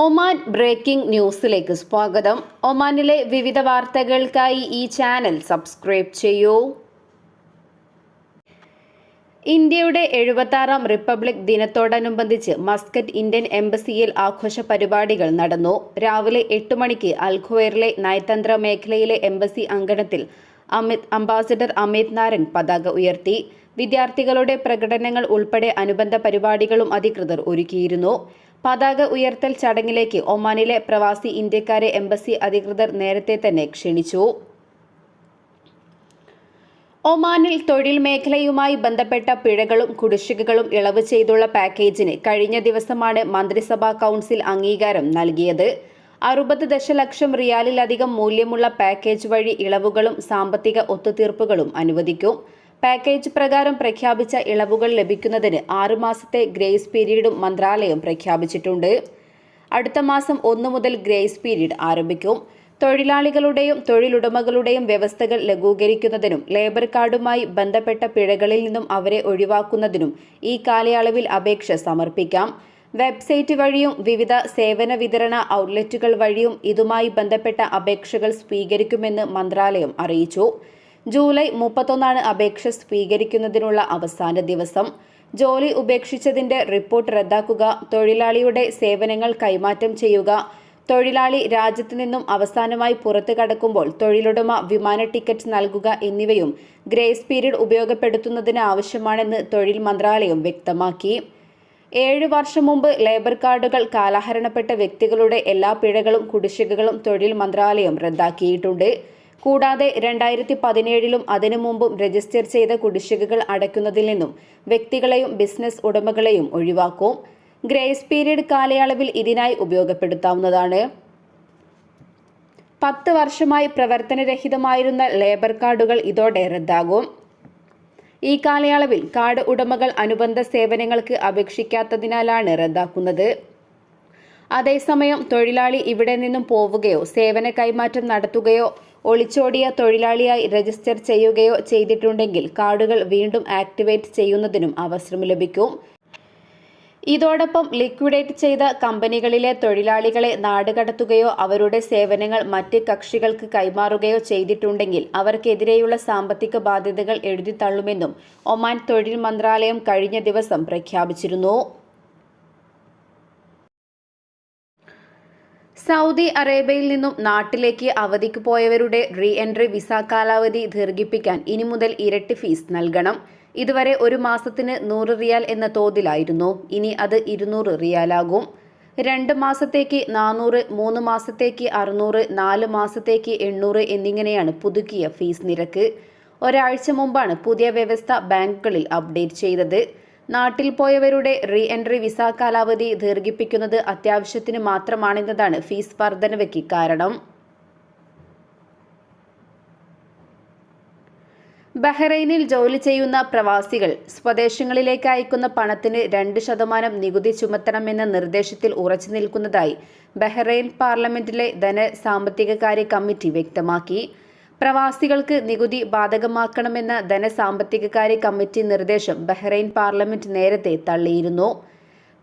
Oman breaking ന്യൂസിലേക്ക് സ്വാഗതം. ഒമാനിലെ വിവിധ വാർത്തകൾക്കായി ഈ ചാനൽ സബ്സ്ക്രൈബ് ചെയ്യൂ. ഇന്ത്യയുടെ എഴുപത്താറാം റിപ്പബ്ലിക് ദിനത്തോടനുബന്ധിച്ച് മസ്കറ്റ് ഇന്ത്യൻ എംബസിയിൽ ആഘോഷ പരിപാടികൾ നടന്നു. രാവിലെ എട്ട് മണിക്ക് അൽഖുവൈറിലെ നയതന്ത്ര മേഖലയിലെ എംബസി അങ്കണത്തിൽ അമിത് അംബാസിഡർ അമിത് നാരൻ പതാക ഉയർത്തി. വിദ്യാർത്ഥികളുടെ പ്രകടനങ്ങൾ ഉൾപ്പെടെ അനുബന്ധ പരിപാടികളും അധികൃതർ ഒരുക്കിയിരുന്നു. പതാക ഉയർത്തൽ ചടങ്ങിലേക്ക് ഒമാനിലെ പ്രവാസി ഇന്ത്യക്കാരെ എംബസി അധികൃതർ നേരത്തെ തന്നെ ക്ഷണിച്ചു. ഒമാനിൽ തൊഴിൽ മേഖലയുമായി ബന്ധപ്പെട്ട പിഴകളും കുടിശ്ശികകളും ഇളവ് ചെയ്തുള്ള പാക്കേജിന് കഴിഞ്ഞ ദിവസമാണ് മന്ത്രിസഭാ കൗൺസിൽ അംഗീകാരം നൽകിയത്. അറുപത് ദശലക്ഷം റിയാലിലധികം മൂല്യമുള്ള പാക്കേജ് വഴി ഇളവുകളും സാമ്പത്തിക ഒത്തുതീർപ്പുകളും അനുവദിക്കും. പാക്കേജ് പ്രകാരം പ്രഖ്യാപിച്ച ഇളവുകൾ ലഭിക്കുന്നതിന് ആറുമാസത്തെ ഗ്രേസ് പീരീഡും മന്ത്രാലയം പ്രഖ്യാപിച്ചിട്ടുണ്ട്. അടുത്ത മാസം ഒന്ന് മുതൽ ഗ്രേസ് പീരീഡ് ആരംഭിക്കും. തൊഴിലാളികളുടെയും തൊഴിലുടമകളുടെയും വ്യവസ്ഥകൾ ലഘൂകരിക്കുന്നതിനും ലേബർ കാർഡുമായി ബന്ധപ്പെട്ട പിഴകളിൽ നിന്നും അവരെ ഒഴിവാക്കുന്നതിനും ഈ കാലയളവിൽ അപേക്ഷ സമർപ്പിക്കാം. വെബ്സൈറ്റ് വഴിയും വിവിധ സേവന വിതരണ ഔട്ട്ലെറ്റുകൾ വഴിയും ഇതുമായി ബന്ധപ്പെട്ട അപേക്ഷകൾ സ്വീകരിക്കുമെന്ന് മന്ത്രാലയം അറിയിച്ചു. ജൂലൈ മുപ്പത്തൊന്നാണ് അപേക്ഷ സ്വീകരിക്കുന്നതിനുള്ള അവസാന ദിവസം. ജോലി ഉപേക്ഷിച്ചതിന്റെ റിപ്പോർട്ട് റദ്ദാക്കുക തൊഴിലാളിയുടെ സേവനങ്ങൾ കൈമാറ്റം ചെയ്യുക. തൊഴിലാളി രാജ്യത്തു നിന്നും അവസാനമായി പുറത്തു കടക്കുമ്പോൾ തൊഴിലുടമ വിമാന ടിക്കറ്റ് നൽകുക എന്നിവയും ഗ്രേസ് പീരീഡ് ഉപയോഗപ്പെടുത്തുന്നതിന് ആവശ്യമാണെന്ന് തൊഴിൽ മന്ത്രാലയം വ്യക്തമാക്കി. ഏഴ് വർഷം മുമ്പ് ലേബർ കാർഡുകൾ കാലഹരണപ്പെട്ട വ്യക്തികളുടെ എല്ലാ പിഴകളും കുടിശ്ശികകളും തൊഴിൽ മന്ത്രാലയം റദ്ദാക്കിയിട്ടുണ്ട്. കൂടാതെ രണ്ടായിരത്തി പതിനേഴിലും അതിനു മുമ്പും രജിസ്റ്റർ ചെയ്ത കുടിശ്ശികകൾ അടയ്ക്കുന്നതിൽ നിന്നും വ്യക്തികളെയും ബിസിനസ് ഉടമകളെയും ഒഴിവാക്കും. ഗ്രേസ് പീരീഡ് കാലയളവിൽ ഇതിനായി ഉപയോഗപ്പെടുത്താവുന്നതാണ്. പത്ത് വർഷമായി പ്രവർത്തനരഹിതമായിരുന്ന ലേബർ കാർഡുകൾ ഇതോടെ റദ്ദാകും. ഈ കാലയളവിൽ കാർഡ് ഉടമകൾ അനുബന്ധ സേവനങ്ങൾക്ക് അപേക്ഷിക്കാത്തതിനാലാണ് റദ്ദാക്കുന്നത്. അതേസമയം തൊഴിലാളി ഇവിടെ നിന്നും പോവുകയോ സേവന കൈമാറ്റം നടത്തുകയോ ഒളിച്ചോടിയ തൊഴിലാളിയായി രജിസ്റ്റർ ചെയ്യുകയോ ചെയ്തിട്ടുണ്ടെങ്കിൽ കാർഡുകൾ വീണ്ടും ആക്ടിവേറ്റ് ചെയ്യുന്നതിനും അവസരം ലഭിക്കും. ഇതോടൊപ്പം ലിക്വിഡേറ്റ് ചെയ്ത കമ്പനികളിലെ തൊഴിലാളികളെ നാടുകടത്തുകയോ അവരുടെ സേവനങ്ങൾ മറ്റ് കക്ഷികൾക്ക് കൈമാറുകയോ ചെയ്തിട്ടുണ്ടെങ്കിൽ അവർക്കെതിരെയുള്ള സാമ്പത്തിക ബാധ്യതകൾ എഴുതിത്തള്ളുമെന്നും ഒമാൻ തൊഴിൽ മന്ത്രാലയം കഴിഞ്ഞ ദിവസം പ്രഖ്യാപിച്ചിരുന്നു. സൗദി അറേബ്യയിൽ നിന്നും നാട്ടിലേക്ക് അവധിക്ക് പോയവരുടെ റീ എൻട്രി വിസ കാലാവധി ദീർഘിപ്പിക്കാൻ ഇനി മുതൽ ഇരട്ടി ഫീസ് നൽകണം. ഇതുവരെ ഒരു മാസത്തിന് നൂറ് റിയാൽ എന്ന തോതിലായിരുന്നു. ഇനി അത് ഇരുന്നൂറ് റിയാലാകും. രണ്ട് മാസത്തേക്ക് നാനൂറ് മൂന്ന് മാസത്തേക്ക് അറുന്നൂറ് നാല് മാസത്തേക്ക് എണ്ണൂറ് എന്നിങ്ങനെയാണ് പുതുക്കിയ ഫീസ് നിരക്ക്. ഒരാഴ്ച മുമ്പാണ് പുതിയ വ്യവസ്ഥ ബാങ്കുകളിൽ അപ്ഡേറ്റ് ചെയ്തത്. നാട്ടിൽ പോയവരുടെ റീ എൻട്രി വിസ കാലാവധി ദീർഘിപ്പിക്കുന്നത് അത്യാവശ്യത്തിന് മാത്രമാണെന്നതാണ് ഫീസ് വർധനവയ്ക്ക് കാരണം. ബഹ്റൈനിൽ ജോലി ചെയ്യുന്ന പ്രവാസികൾ സ്വദേശങ്ങളിലേക്ക് അയക്കുന്ന പണത്തിന് രണ്ട് ശതമാനം നികുതി ചുമത്തണമെന്ന നിർദ്ദേശത്തിൽ ഉറച്ചു നിൽക്കുന്നതായി ബഹ്റൈൻ പാർലമെന്റിലെ ധന സാമ്പത്തിക കാര്യ കമ്മിറ്റി വ്യക്തമാക്കി. പ്രവാസികൾക്ക് നികുതി ബാധകമാക്കണമെന്ന ധനസാമ്പത്തിക കാര്യ കമ്മിറ്റി നിർദ്ദേശം ബഹ്റൈൻ പാർലമെന്റ് നേരത്തെ തള്ളിയിരുന്നു.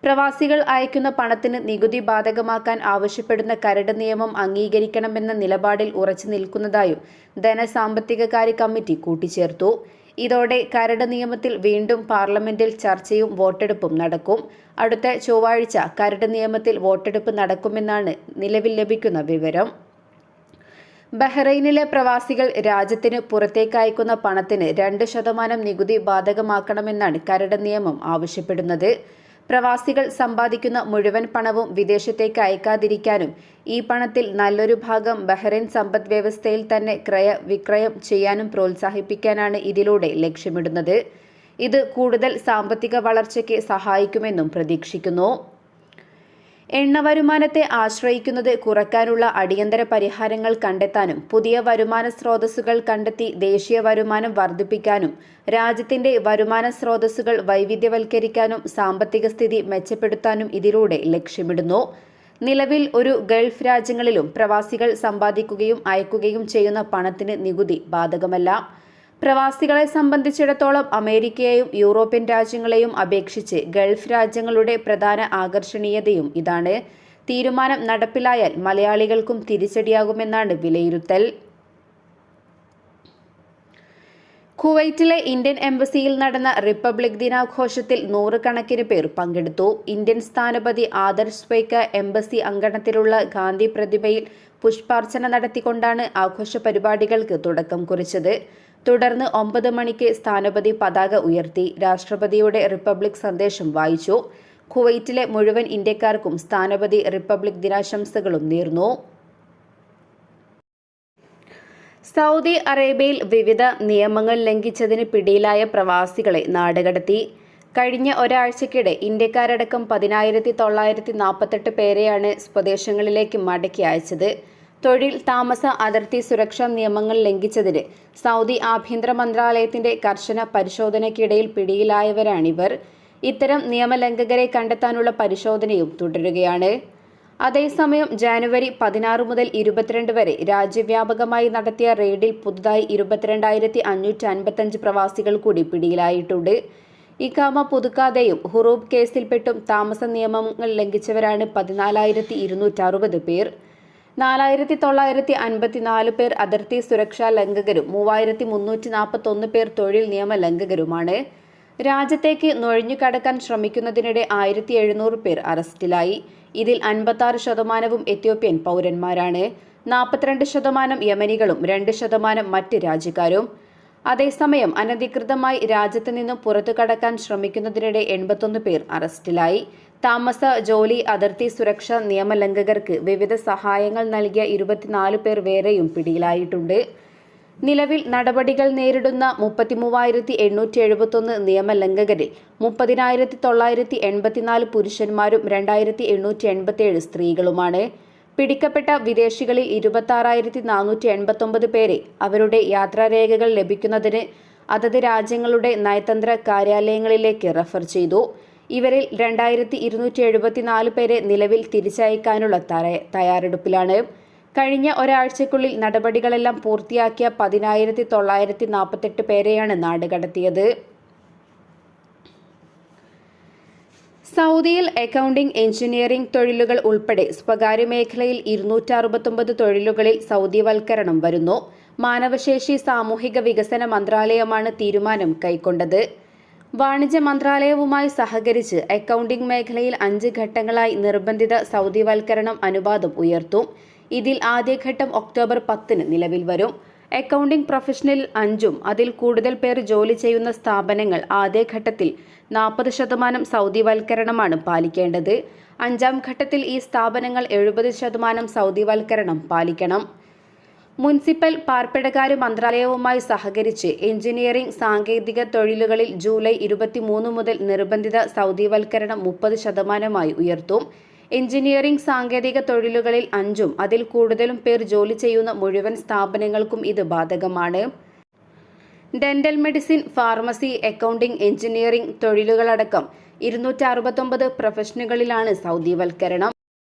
പ്രവാസികൾ അയക്കുന്ന പണത്തിന് നികുതി ബാധകമാക്കാൻ ആവശ്യപ്പെടുന്ന കരട് നിയമം അംഗീകരിക്കണമെന്ന നിലപാടിൽ ഉറച്ചു നിൽക്കുന്നതായും ധനസാമ്പത്തിക കാര്യ കമ്മിറ്റി കൂട്ടിച്ചേർത്തു. ഇതോടെ കരട് നിയമത്തിൽ വീണ്ടും പാർലമെന്റിൽ ചർച്ചയും വോട്ടെടുപ്പും നടക്കും. അടുത്ത ചൊവ്വാഴ്ച കരട് നിയമത്തിൽ വോട്ടെടുപ്പ് നടക്കുമെന്നാണ് നിലവിൽ ലഭിക്കുന്ന വിവരം. ബഹ്റൈനിലെ പ്രവാസികൾ രാജ്യത്തിന് പുറത്തേക്ക് അയക്കുന്ന പണത്തിന് രണ്ട് ശതമാനം നികുതി ബാധകമാക്കണമെന്നാണ് കരട് നിയമം ആവശ്യപ്പെടുന്നത്. പ്രവാസികൾ സമ്പാദിക്കുന്ന മുഴുവൻ പണവും വിദേശത്തേക്ക് അയക്കാതിരിക്കാനും ഈ പണത്തിൽ നല്ലൊരു ഭാഗം ബഹ്റൈൻ സമ്പദ് വ്യവസ്ഥയിൽ തന്നെ ക്രയ വിക്രയം ചെയ്യാനും പ്രോത്സാഹിപ്പിക്കാനാണ് ഇതിലൂടെ ലക്ഷ്യമിടുന്നത്. ഇത് കൂടുതൽ സാമ്പത്തിക വളർച്ചയ്ക്ക് സഹായിക്കുമെന്നും പ്രതീക്ഷിക്കുന്നു. എണ്ണ വരുമാനത്തെ ആശ്രയിക്കുന്നത് കുറയ്ക്കാനുള്ള അടിയന്തര പരിഹാരങ്ങൾ കണ്ടെത്താനും പുതിയ വരുമാന സ്രോതസ്സുകൾ കണ്ടെത്തി ദേശീയ വരുമാനം വർദ്ധിപ്പിക്കാനും രാജ്യത്തിന്റെ വരുമാന സ്രോതസ്സുകൾ വൈവിധ്യവൽക്കരിക്കാനും സാമ്പത്തിക സ്ഥിതി മെച്ചപ്പെടുത്താനും ഇതിലൂടെ ലക്ഷ്യമിടുന്നു. നിലവിൽ ഒരു ഗൾഫ് രാജ്യങ്ങളിലും പ്രവാസികൾ സമ്പാദിക്കുകയും അയക്കുകയും ചെയ്യുന്ന പണത്തിന് നികുതി ബാധകമല്ല. പ്രവാസികളെ സംബന്ധിച്ചിടത്തോളം അമേരിക്കയെയും യൂറോപ്യൻ രാജ്യങ്ങളെയും അപേക്ഷിച്ച് ഗൾഫ് രാജ്യങ്ങളുടെ പ്രധാന ആകർഷണീയതയും ഇതാണ്. തീരുമാനം നടപ്പിലായാൽ മലയാളികൾക്കും തിരിച്ചടിയാകുമെന്നാണ് വിലയിരുത്തൽ. കുവൈറ്റിലെ ഇന്ത്യൻ എംബസിയിൽ നടന്ന റിപ്പബ്ലിക് ദിനാഘോഷത്തിൽ നൂറുകണക്കിന് പേർ പങ്കെടുത്തു. ഇന്ത്യൻ സ്ഥാനപതി ആദർശ് സ്വൈക്ക എംബസി അങ്കണത്തിലുള്ള ഗാന്ധി പ്രതിമയിൽ പുഷ്പാർച്ചന നടത്തിക്കൊണ്ടാണ് ആഘോഷ പരിപാടികൾക്ക് തുടക്കം കുറിച്ചത്. തുടർന്ന് ഒമ്പത് മണിക്ക് സ്ഥാനപതി പതാക ഉയർത്തി രാഷ്ട്രപതിയുടെ റിപ്പബ്ലിക് സന്ദേശം വായിച്ചു. കുവൈറ്റിലെ മുഴുവൻ ഇന്ത്യക്കാർക്കും സ്ഥാനപതി റിപ്പബ്ലിക് ദിനാശംസകളും നേർന്നു. സൗദി അറേബ്യയിൽ വിവിധ നിയമങ്ങൾ ലംഘിച്ചതിന് പിടിയിലായ പ്രവാസികളെ നാടുകടത്തി. കഴിഞ്ഞ ഒരാഴ്ചക്കിടെ ഇന്ത്യക്കാരടക്കം പതിനായിരത്തി തൊള്ളായിരത്തി നാൽപ്പത്തെട്ട് പേരെയാണ് സ്വദേശങ്ങളിലേക്ക് മടക്കി അയച്ചത്. തൊഴിൽ താമസ അതിർത്തി സുരക്ഷാ നിയമങ്ങൾ ലംഘിച്ചതിന് സൗദി ആഭ്യന്തര മന്ത്രാലയത്തിന്റെ കർശന പരിശോധനയ്ക്കിടയിൽ പിടിയിലായവരാണിവർ. ഇത്തരം നിയമലംഘകരെ കണ്ടെത്താനുള്ള പരിശോധനയും തുടരുകയാണ്. അതേസമയം ജാനുവരി പതിനാറ് മുതൽ ഇരുപത്തിരണ്ട് വരെ രാജ്യവ്യാപകമായി നടത്തിയ റെയ്ഡിൽ പുതുതായി ഇരുപത്തിരണ്ടായിരത്തി അഞ്ഞൂറ്റി അൻപത്തഞ്ച് പ്രവാസികൾ കൂടി പിടിയിലായിട്ടുണ്ട്. ഇക്കാമ പുതുക്കാതെയും ഹുറൂബ് കേസിൽപ്പെട്ടും താമസ നിയമങ്ങൾ ലംഘിച്ചവരാണ് പതിനാലായിരത്തി ഇരുന്നൂറ്ററുപത് പേർ. നാലായിരത്തി തൊള്ളായിരത്തി അൻപത്തിനാല് പേർ അതിർത്തി സുരക്ഷാ ലംഘകരും മൂവായിരത്തി മുന്നൂറ്റി നാൽപ്പത്തൊന്ന് പേർ തൊഴിൽ നിയമ ലംഘകരുമാണ്. രാജ്യത്തേക്ക് നുഴഞ്ഞുകടക്കാൻ ശ്രമിക്കുന്നതിനിടെ ആയിരത്തി എഴുന്നൂറ് പേർ അറസ്റ്റിലായി. ഇതിൽ അൻപത്താറ് ശതമാനവും എത്യോപ്യൻ പൗരന്മാരാണ്. നാൽപ്പത്തിരണ്ട് ശതമാനം യമനികളും രണ്ട് ശതമാനം മറ്റ് രാജ്യക്കാരും. അതേസമയം അനധികൃതമായി രാജ്യത്ത് നിന്നും പുറത്തു കടക്കാൻ ശ്രമിക്കുന്നതിനിടെ എൺപത്തൊന്ന് പേർ അറസ്റ്റിലായി. താമസ ജോലി അതിർത്തി സുരക്ഷാ നിയമലംഘകർക്ക് വിവിധ സഹായങ്ങൾ നൽകിയ ഇരുപത്തിനാല് പേർ വേറെയും പിടിയിലായിട്ടുണ്ട്. നിലവിൽ നടപടികൾ നേരിടുന്ന മുപ്പത്തിമൂവായിരത്തി എണ്ണൂറ്റി എഴുപത്തൊന്ന് നിയമലംഘകരിൽ മുപ്പതിനായിരത്തി തൊള്ളായിരത്തി എൺപത്തിനാല് പുരുഷന്മാരും രണ്ടായിരത്തി എണ്ണൂറ്റി എൺപത്തിയേഴ് സ്ത്രീകളുമാണ്. പിടിക്കപ്പെട്ട വിദേശികളിൽ ഇരുപത്താറായിരത്തി നാനൂറ്റി എൺപത്തൊമ്പത് പേരെ അവരുടെ യാത്രാരേഖകൾ ലഭിക്കുന്നതിന് അതത് രാജ്യങ്ങളുടെ നയതന്ത്ര കാര്യാലയങ്ങളിലേക്ക് റഫർ ചെയ്തു. ഇവരിൽ രണ്ടായിരത്തി ഇരുന്നൂറ്റി എഴുപത്തിനാല് പേരെ നിലവിൽ തിരിച്ചയക്കാനുള്ള തയ്യാറെടുപ്പിലാണ്. കഴിഞ്ഞ ഒരാഴ്ചക്കുള്ളിൽ നടപടികളെല്ലാം പൂർത്തിയാക്കിയ പതിനായിരത്തി തൊള്ളായിരത്തി നാൽപ്പത്തെട്ട് പേരെയാണ് നാട് കടത്തിയത്. സൗദിയിൽ അക്കൗണ്ടിംഗ് എഞ്ചിനീയറിംഗ് തൊഴിലുകൾ ഉൾപ്പെടെ സ്വകാര്യ മേഖലയിൽ ഇരുന്നൂറ്റി അറുപത്തൊമ്പത് തൊഴിലുകളിൽ സൗദിവൽക്കരണം വരുന്നു. മാനവശേഷി സാമൂഹിക വികസന മന്ത്രാലയമാണ് തീരുമാനം കൈക്കൊണ്ടത്. വാണിജ്യ മന്ത്രാലയവുമായി സഹകരിച്ച് അക്കൗണ്ടിംഗ് മേഖലയിൽ അഞ്ച് ഘട്ടങ്ങളായി നിർബന്ധിത സൗദിവൽക്കരണം അനുപാതം ഉയർത്തും. ഇതിൽ ആദ്യഘട്ടം ഒക്ടോബർ പത്തിന് നിലവിൽ വരും. അക്കൗണ്ടിംഗ് പ്രൊഫഷണൽ അഞ്ചും അതിൽ കൂടുതൽ പേർ ജോലി ചെയ്യുന്ന സ്ഥാപനങ്ങൾ ആദ്യഘട്ടത്തിൽ നാൽപ്പത് ശതമാനം സൗദിവൽക്കരണമാണ് പാലിക്കേണ്ടത്. അഞ്ചാം ഘട്ടത്തിൽ ഈ സ്ഥാപനങ്ങൾ എഴുപത് ശതമാനം സൗദിവൽക്കരണം പാലിക്കണം. മുനിസിപ്പൽ പാർപ്പിടകാര്യ മന്ത്രാലയവുമായി സഹകരിച്ച് എഞ്ചിനീയറിംഗ് സാങ്കേതിക തൊഴിലുകളിൽ ജൂലൈ ഇരുപത്തിമൂന്ന് മുതൽ നിർബന്ധിത സൗദിവൽക്കരണം മുപ്പത് ശതമാനമായി ഉയർത്തും. എഞ്ചിനീയറിംഗ് സാങ്കേതിക തൊഴിലുകളിൽ അഞ്ചും അതിൽ കൂടുതലും പേർ ജോലി ചെയ്യുന്ന മുഴുവൻ സ്ഥാപനങ്ങൾക്കും ഇത് ബാധകമാണ്. Dental medicine pharmacy accounting engineering തൊഴിലുകളടക്കം ഇരുന്നൂറ്റി അറുപത്തൊമ്പത് പ്രൊഫഷനുകളിലാണ് സൗദിവൽക്കരണം.